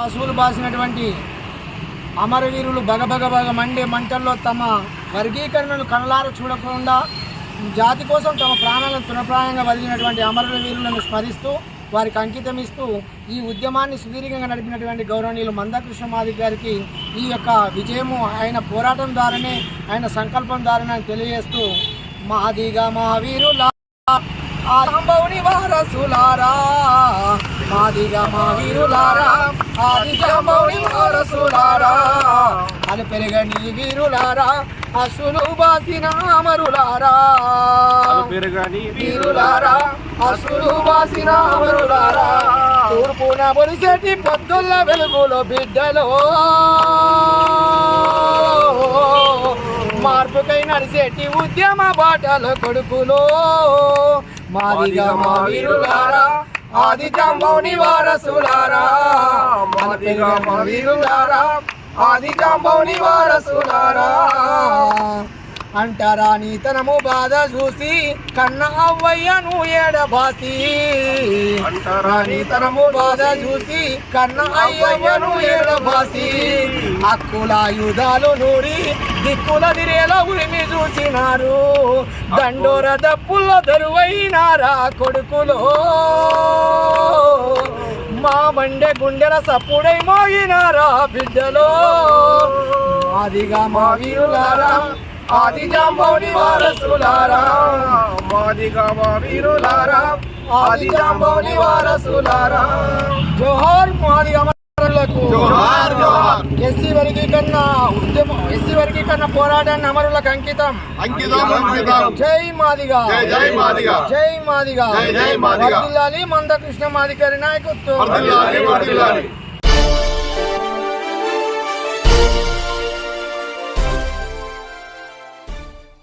అసూలు బాసినటువంటి అమరవీరులు బగబగ బగ Monday మంటల్లో తమ వర్గీకరణను కనలార చూడకుండా జాతి కోసం తమ ప్రాణాలను తునప్రాయంగా వదిలినటువంటి అమరుల వీరులను స్మరిస్తూ వారికి అంకితం ఇస్తూ ఈ ఉద్యమాన్ని సుదీర్ఘంగా నడిపినటువంటి గౌరవనీయులు మందకృష్ణ మాది గారికి ఈ యొక్క విజయము ఆయన పోరాటం ద్వారానే ఆయన సంకల్పం ద్వారానే అని తెలియజేస్తూ మాదిగా మా ఆ సంభవుని వారసులారా మాదిగా మా వీరులారా ఆది సంభవుని వారసులారా అని పెరగని వీరులారా అసులు బాసిన అమరులారా పెరగని వీరులారా అసులు బాసిన అమరులారా తూర్పున పొలిసేటి పొద్దుల్ల వెలుగులో బిడ్డలో. మార్పుకై నడిసేటి ఉద్యమ బాటల కొడుకులో. మాదిగా మా వీరులారా ఆది జాంబౌని వారసులారా మాదిగా ఆది జాంబౌని వారసులారా అంటారా నీతనము బాధ చూసి కన్న అవ్వయ్యను ఏడబాసి. అంటారా నీతనము బాధ చూసి కన్న అయ్యవ్వను ఏడబాసి. హక్కుల ఆయుధాలు నూరి దిక్కుల దిరేల ఉరిమి చూసినారు. దండోర దప్పుల దరువైనారా కొడుకులో. మా మండే గుండెల సప్పుడై మోగినారా బిడ్డలో. మాదిగా మా వీరులారా ఆది జాంబౌని వారసులారా మాదిగా మా వీరులారా ఆది జాంబౌని వారసులారా జోహార్ మాది అమరులకు. జోహార్, జోహార్. ఎస్సీ వర్గీకరణ ఉద్యమం ఎస్సీ వర్గీకరణ పోరాటాన్ని అమరులకు అంకితం. అంకితం అంకితం. జై మాదిగా. జై మాదిగా. జై మాదిగా. జై మందకృష్ణ మాదిగారి నాయకత్వం.